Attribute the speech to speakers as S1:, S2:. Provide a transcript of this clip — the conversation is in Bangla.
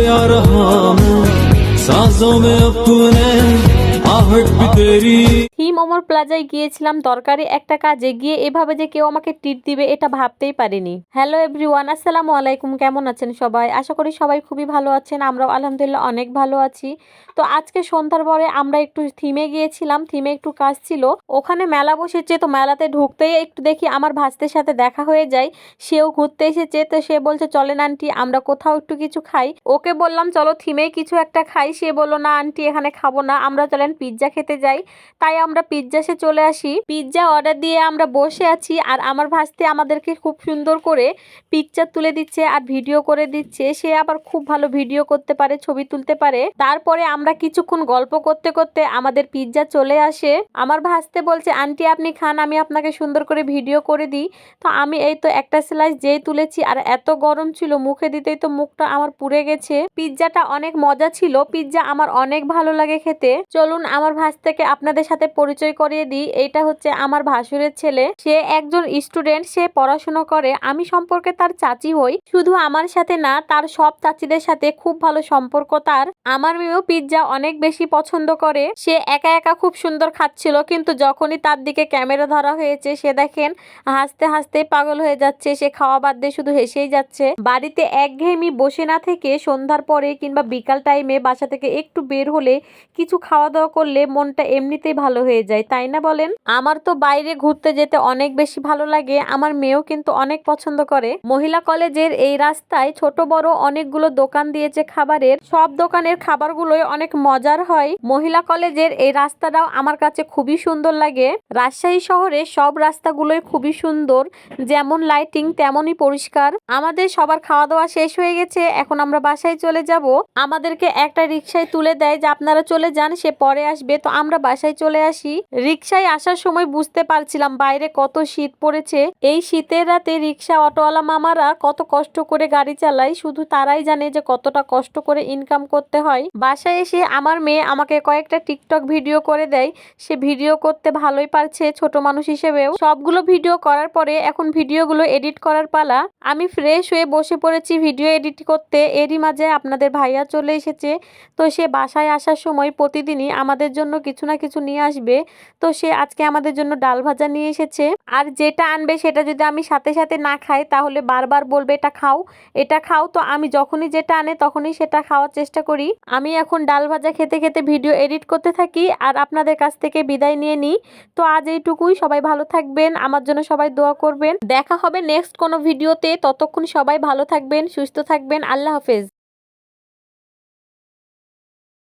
S1: खोया रहा हूँ। सांसों में अपने आहट भी तेरी
S2: থিম অমর প্লাজায় গিয়েছিলাম, দরকারি একটা কাজে গিয়ে এভাবে যে কেউ আমাকে টিট দিবে এটা ভাবতেই পারিনি। হ্যালো এভরিওয়ান আসসালামু আলাইকুম, কেমন আছেন সবাই? আশা করি সবাই খুবই ভালো আছেন, আমরাও আলহামদুলিল্লাহ অনেক ভালো আছি। তো আজকে সন্ধ্যার পরে আমরা একটু থিমে গিয়েছিলাম থিমে একটু কাজ ছিল। ওখানে মেলা বসেছে, তো মেলাতে ঢুকতেই একটু দেখি আমার ভাস্তের সাথে দেখা হয়ে যায়। সেও ঘুরতে এসেছে, তো সে বলছে, চলেন আন্টি, আমরা কোথাও একটু কিছু খাই। ওকে বললাম, চলো থিমেই কিছু একটা খাই। সে বলল, না আন্টি, এখানে খাব না, আমরা চলেন পিৎজা খেতে যাই। তাই আমরা পিৎজা সে চলে আসি। পিৎজা অর্ডার দিয়ে আমরা বসে আছি আর আমার ভাস্তে আমাদেরকে খুব সুন্দর করে পিকচার তুলে দিচ্ছে আর ভিডিও করে দিচ্ছে। সে আবার খুব ভালো ভিডিও করতে পারে, ছবি তুলতে পারে। তারপরে আমরা কিছুক্ষণ গল্প করতে করতে আমাদের পিৎজা চলে আসে। আমার ভাস্তে বলছে, আন্টি, আপনি খান, আমি আপনাকে সুন্দর করে ভিডিও করে দিই। তো আমি এই তো একটা স্লাইস যেই তুলেছি আর এত গরম ছিল, মুখে দিতেই তো মুখটা আমার পুড়ে গেছে। পিৎজাটা অনেক মজা ছিল পিৎজা আমার অনেক ভালো লাগে খেতে। চলুন, আমার ভাস্তেকে আপনাদের সাথে পরিচয় করিয়ে দিই, এইটা হচ্ছে আমার ভাসুরের ছেলে। সে একজন স্টুডেন্ট, সে পড়াশোনা করে। আমি সম্পর্কে তার চাচি হই। শুধু আমার সাথে না, তার সব চাচিদের সাথে খুব ভালো সম্পর্ক তার। আমার মেয়েও পিৎজা অনেক বেশি পছন্দ করে। সে একা একা খুব সুন্দর খাচ্ছিল, কিন্তু যখনই তার দিকে ক্যামেরা ধরা হয়েছে, সে দেখেন হাসতে হাসতে পাগল হয়ে যাচ্ছে। সে খাওয়া বাদ দিয়ে শুধু হেসেই যাচ্ছে। বাড়িতে একঘেয়েমি বসে না থেকে সন্ধ্যার পরে কিংবা বিকাল টাইমে বাসা থেকে একটু বের হলে কিছু খাওয়া দাওয়া করলে মনটা এমনিতেই ভালো হয়ে যায়, তাই না বলেন? আমার তো বাইরে ঘুরতে যেতে অনেক বেশি ভালো লাগে, আমার মেয়েও কিন্তু অনেক পছন্দ করে। মহিলা কলেজের এই রাস্তায় ছোট বড় অনেকগুলো দোকান দিয়েছে খাবারের, সব দোকানের খাবারগুলোই অনেক মজার হয়। মহিলা কলেজের এই রাস্তাটাও আমার কাছে খুবই সুন্দর লাগে। রাজশাহী শহরে সব রাস্তাগুলোই খুবই সুন্দর, যেমন লাইটিং তেমনই পরিষ্কার। আমাদের সবার খাওয়া দাওয়া শেষ হয়ে গেছে, এখন আমরা বাসায় চলে যাব। আমাদেরকে একটা রিক্সায় তুলে দেয় যে, আপনারা চলে যান, সে পরে আসবে, তো আমরা বাসায় চলে আসি। রিক্সায় আসার সময় বুঝতে পারছিলাম বাইরে কত শীত পড়েছে। এই শীতের রাতে রিক্সা অটোওয়ালা মামারা কত কষ্ট করে গাড়ি চালায়। শুধু তারাই জানে যে কতটা কষ্ট করে ইনকাম করতে হয়। বাসায় এসে আমার মেয়ে আমাকে কয়েকটা টিকটক ভিডিও করে দেয়। সে ভিডিও করতে ভালোই পারছে ছোট মানুষ হিসেবেও। সবগুলো ভিডিও করার পরে এখন ভিডিওগুলো এডিট করার পালা। আমি ফ্রেশ হয়ে বসে পড়েছি ভিডিও এডিট করতে। এরই মাঝে আপনাদের ভাইয়া চলে এসেছে। তো সে বাসায় আসার সময় প্রতিদিনই আমাদের জন্য কিছু না কিছু নিয়ে আসবে। তো সে আজকে আমাদের জন্য ডাল ভাজা নিয়ে এসেছে। আর যেটা আনবে সেটা যদি আমি সাথে সাথে না খাই, তাহলে বারবার বলবে, এটা খাও এটা খাও। তো আমি যখনই যেটা আনে, তখনই সেটা খাওয়ার চেষ্টা করি। আমি এখন ডাল ভাজা খেতে খেতে ভিডিও এডিট করতে থাকি আর আপনাদের কাছ থেকে বিদায় নিয়ে নিই। তো আজ এইটুকুই, সবাই ভালো থাকবেন, আমার জন্য সবাই দোয়া করবেন। দেখা হবে নেক্সট কোনো ভিডিওতে, ততক্ষণ সবাই ভালো থাকবেন, সুস্থ থাকবেন, আল্লাহ হাফেজ।